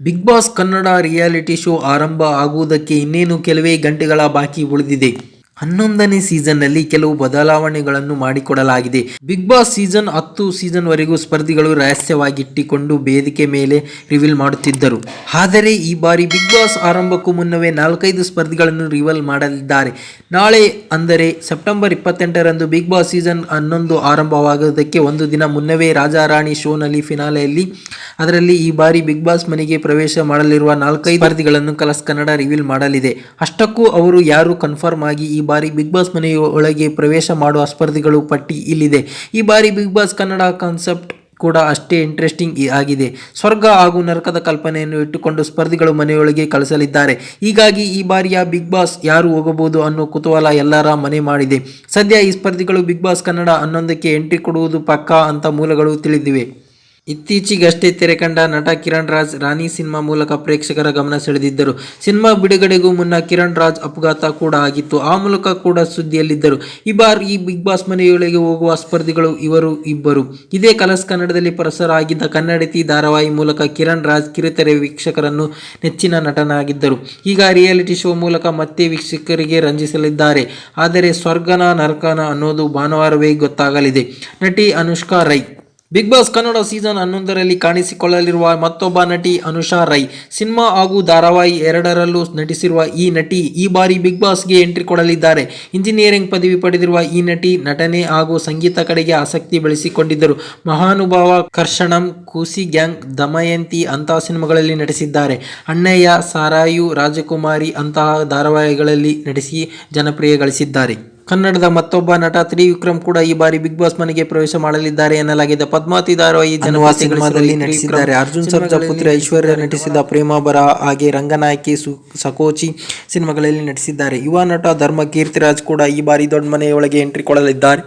Big boss Kannada reality show ಆರಂಭ ಆಗುವುದಕ್ಕೆ ಇನ್ನೇನು ಕೆಲವೇ ಗಂಟೆಗಳ ಬಾಕಿ ಉಳಿದಿದೆ. ಹನ್ನೊಂದನೇ ಸೀಸನ್ನಲ್ಲಿ ಕೆಲವು ಬದಲಾವಣೆಗಳನ್ನು ಮಾಡಿಕೊಡಲಾಗಿದೆ. ಬಿಗ್ ಬಾಸ್ ಸೀಸನ್ ಹತ್ತು ಸೀಸನ್ ವರೆಗೂ ಸ್ಪರ್ಧಿಗಳು ರಹಸ್ಯವಾಗಿಟ್ಟಿಕೊಂಡು ವೇದಿಕೆ ಮೇಲೆ ರಿವೀಲ್ ಮಾಡುತ್ತಿದ್ದರು. ಆದರೆ ಈ ಬಾರಿ ಬಿಗ್ ಬಾಸ್ ಆರಂಭಕ್ಕೂ ಮುನ್ನವೇ ನಾಲ್ಕೈದು ಸ್ಪರ್ಧಿಗಳನ್ನು ರಿವೀಲ್ ಮಾಡಲಿದ್ದಾರೆ. ನಾಳೆ ಅಂದರೆ ಸೆಪ್ಟೆಂಬರ್ ಇಪ್ಪತ್ತೆಂಟರಂದು ಬಿಗ್ ಬಾಸ್ ಸೀಸನ್ ಹನ್ನೊಂದು ಆರಂಭವಾಗುವುದಕ್ಕೆ ಒಂದು ದಿನ ಮುನ್ನವೇ ರಾಜಾರಾಣಿ ಶೋನಲ್ಲಿ ಫಿನಾಲೆಯಲ್ಲಿ ಅದರಲ್ಲಿ ಈ ಬಾರಿ ಬಿಗ್ ಬಾಸ್ ಮನೆಗೆ ಪ್ರವೇಶ ಮಾಡಲಿರುವ ನಾಲ್ಕೈದು ಸ್ಪರ್ಧಿಗಳನ್ನು ಕಲಸ್ ಕನ್ನಡ ರಿವೀಲ್ ಮಾಡಲಿದೆ. ಅಷ್ಟಕ್ಕೂ ಅವರು ಯಾರು ಕನ್ಫರ್ಮ್ ಆಗಿ ಈ ಬಾರಿ ಬಿಗ್ ಬಾಸ್ ಮನೆಯ ಒಳಗೆ ಪ್ರವೇಶ ಮಾಡುವ ಸ್ಪರ್ಧಿಗಳು ಪಟ್ಟಿ ಇಲ್ಲಿದೆ. ಈ ಬಾರಿ ಬಿಗ್ ಬಾಸ್ ಕನ್ನಡ ಕಾನ್ಸೆಪ್ಟ್ ಕೂಡ ಅಷ್ಟೇ ಇಂಟ್ರೆಸ್ಟಿಂಗ್ ಆಗಿದೆ. ಸ್ವರ್ಗ ಹಾಗೂ ನರಕದ ಕಲ್ಪನೆಯನ್ನು ಇಟ್ಟುಕೊಂಡು ಸ್ಪರ್ಧಿಗಳು ಮನೆಯೊಳಗೆ ಕಳಿಸಲಿದ್ದಾರೆ. ಹೀಗಾಗಿ ಈ ಬಾರಿಯ ಬಿಗ್ ಬಾಸ್ ಯಾರು ಹೋಗಬಹುದು ಅನ್ನೋ ಕುತೂಹಲ ಎಲ್ಲರ ಮನೆ ಮಾಡಿದೆ. ಸದ್ಯ ಈ ಸ್ಪರ್ಧಿಗಳು ಬಿಗ್ ಬಾಸ್ ಕನ್ನಡ ಹನ್ನೊಂದಕ್ಕೆ ಎಂಟ್ರಿ ಕೊಡುವುದು ಪಕ್ಕಾ ಅಂತ ಮೂಲಗಳು ತಿಳಿದಿವೆ. ಇತ್ತೀಚೆಗಷ್ಟೇ ತೆರೆಕಂಡ ನಟ ಕಿರಣ್ ರಾಜ್ ರಾಣಿ ಸಿನಿಮಾ ಮೂಲಕ ಪ್ರೇಕ್ಷಕರ ಗಮನ ಸೆಳೆದಿದ್ದರು. ಸಿನಿಮಾ ಬಿಡುಗಡೆಗೂ ಮುನ್ನ ಕಿರಣ್ ರಾಜ್ ಅಪಘಾತ ಕೂಡ ಆಗಿತ್ತು. ಆ ಮೂಲಕ ಕೂಡ ಸುದ್ದಿಯಲ್ಲಿದ್ದರು. ಈ ಬಾರಿ ಈ ಬಿಗ್ ಬಾಸ್ ಮನೆಯೊಳಗೆ ಹೋಗುವ ಸ್ಪರ್ಧಿಗಳು ಇವರು ಇಬ್ಬರು. ಇದೇ ಕಲರ್ಸ್ ಕನ್ನಡದಲ್ಲಿ ಪ್ರಸಾರ ಆಗಿದ್ದ ಕನ್ನಡತಿ ಧಾರಾವಾಹಿ ಮೂಲಕ ಕಿರಣ್ ರಾಜ್ ಕಿರುತೆರೆ ವೀಕ್ಷಕರನ್ನು ನೆಚ್ಚಿನ ನಟನಾಗಿದ್ದರು. ಈಗ ರಿಯಾಲಿಟಿ ಶೋ ಮೂಲಕ ಮತ್ತೆ ವೀಕ್ಷಕರಿಗೆ ರಂಜಿಸಲಿದ್ದಾರೆ. ಆದರೆ ಸ್ವರ್ಗನ ನರಕನ ಅನ್ನೋದು ಭಾನುವಾರವೇ ಗೊತ್ತಾಗಲಿದೆ. ನಟಿ Anushka Rai big boss Kannada season ಹನ್ನೊಂದರಲ್ಲಿ ಕಾಣಿಸಿಕೊಳ್ಳಲಿರುವ ಮತ್ತೊಬ್ಬ ನಟಿ ಅನುಷಾ ರೈ. ಸಿನಿಮಾ ಹಾಗೂ ಧಾರಾವಾಹಿ ಎರಡರಲ್ಲೂ ನಟಿಸಿರುವ ಈ ನಟಿ ಈ ಬಾರಿ ಬಿಗ್ ಬಾಸ್ಗೆ ಎಂಟ್ರಿ ಕೊಡಲಿದ್ದಾರೆ. ಇಂಜಿನಿಯರಿಂಗ್ ಪದವಿ ಪಡೆದಿರುವ ಈ ನಟಿ ನಟನೆ ಹಾಗೂ ಸಂಗೀತ ಕಡೆಗೆ ಆಸಕ್ತಿ ಬೆಳೆಸಿಕೊಂಡಿದ್ದರು. ಮಹಾನುಭಾವ ಕರ್ಷಣಂ, ಕೂಸಿ ಗ್ಯಾಂಗ್, ದಮಯಂತಿ ಅಂತಹ ಸಿನಿಮಾಗಳಲ್ಲಿ ನಟಿಸಿದ್ದಾರೆ. ಅಣ್ಣಯ್ಯ, ಸಾರಾಯು, ರಾಜಕುಮಾರಿ ಅಂತಹ ಧಾರಾವಾಹಿಗಳಲ್ಲಿ ನಟಿಸಿ ಜನಪ್ರಿಯ ಗಳಿಸಿದ್ದಾರೆ ಕನ್ನಡದ ಮತ್ತೊಬ್ಬ ನಟ ತ್ರಿವಿಕ್ರಮ್ ಕೂಡ ಈ ಬಾರಿ ಬಿಗ್ ಬಾಸ್ ಮನೆಗೆ ಪ್ರವೇಶ ಮಾಡಲಿದ್ದಾರೆ ಎನ್ನಲಾಗಿದೆ. ಪದ್ಮಾತಿ ಧಾರಾವಾಹಿ ಜನವಾಸಿ ಸಿನಿಮಾದಲ್ಲಿ ನಟಿಸಿದ್ದಾರೆ. ಅರ್ಜುನ್ ಸರ್ಜಾ ಪುತ್ರ ಐಶ್ವರ್ಯ ನಟಿಸಿದ ಪ್ರೇಮ ಬರ ಹಾಗೆ ರಂಗನಾಯಕಿ ಸು ಸಕೋಚಿ ಸಿನಿಮಾಗಳಲ್ಲಿ ನಟಿಸಿದ್ದಾರೆ. ಯುವ ನಟ ಧರ್ಮ ಕೀರ್ತಿರಾಜ್ ಕೂಡ ಈ ಬಾರಿ ದೊಡ್ಡ ಮನೆಯೊಳಗೆ ಎಂಟ್ರಿ ಕೊಡಲಿದ್ದಾರೆ.